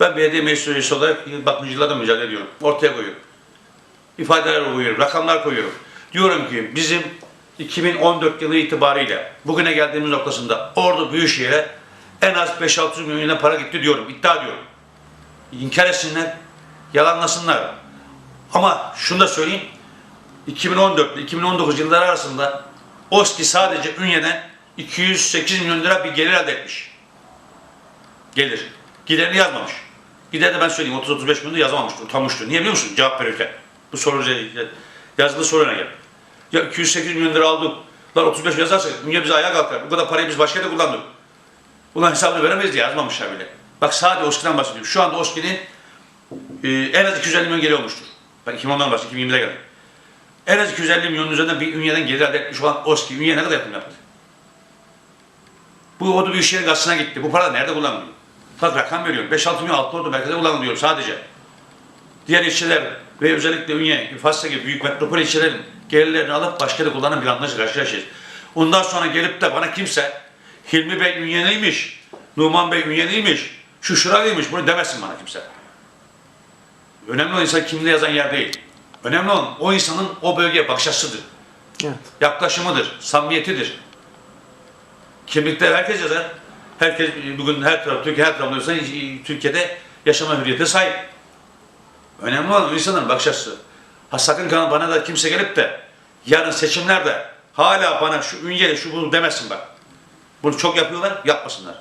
Ben belediye meclis üyesi olarak bakımcılarla mücadele ediyorum. Ortaya koyuyorum. İfadeler koyuyorum, rakamlar koyuyorum. Diyorum ki bizim 2014 yılı itibariyle bugüne geldiğimiz noktasında Ordu Büyükşehir'e en az 5-600 milyon para gitti diyorum, iddia diyorum. İnkar etsinler, yalanlasınlar. Ama şunu da söyleyeyim, 2014 ile 2019 yılları arasında OSKİ sadece Ünye'den 208 milyon lira bir gelir elde etmiş. Gelir. Giderini yazmamış. Gider de ben söyleyeyim 30-35 milyon da yazamamıştı, utanmıştı. Niye biliyor musun? Cevap verirken. Bu soru üzerine- yazılı soruna gel. Ya 208 milyon lira aldık. Lan 35 milyon yazarsak Ünye bize ayağa kalkar. Bu kadar parayı biz başka yerde kullandık. Ulan hesabını veremeyiz diye yazmamışlar bile. Bak sadece OSKİ'den bahsediyorum. Şu anda OSKİ'nin e, en az 250 milyon geri olmuştur. Ben 2010'dan bahsediyorum, 2020'de geldim. En az 250 milyonun üzerinden bir Ünye'den gelir elde etmiş olan OSKİ, Ünye ne kadar yatırım yaptı? Bu Ordu Büyükşehir Gazetesi'ne gitti. Bu para nerede kullanılıyor? Bak rakam veriyorum. 5-6 milyon altı ordu merkeze kullanılıyor sadece. Diğer ilçeler ve özellikle Ünye, Fasla gibi büyük metropol ilçelerin gelirlerini alıp başka da kullanan bir anlayışla karşı karşıyayız. Ondan sonra gelip de bana kimse Hilmi Bey Ünye'liymiş, Numan Bey Ünye'liymiş, şu şuralıymış bunu demesin bana kimse. Önemli olan insan kimliği yazan yer değil. Önemli olan o insanın o bölgeye bakış açısıdır. Evet. Yaklaşımıdır, samimiyetidir. Kimlikte herkes yazar. Herkes bugün her taraf, Türkiye her tarafında olsa Türkiye'de yaşama hürriyete sahip. Önemli olan o insanın bakış açısı. Ha sakın kana bana da kimse gelip de yarın seçimlerde hala bana şu ünyeli şu bunu demesin bak. Bunu çok yapıyorlar, yapmasınlar.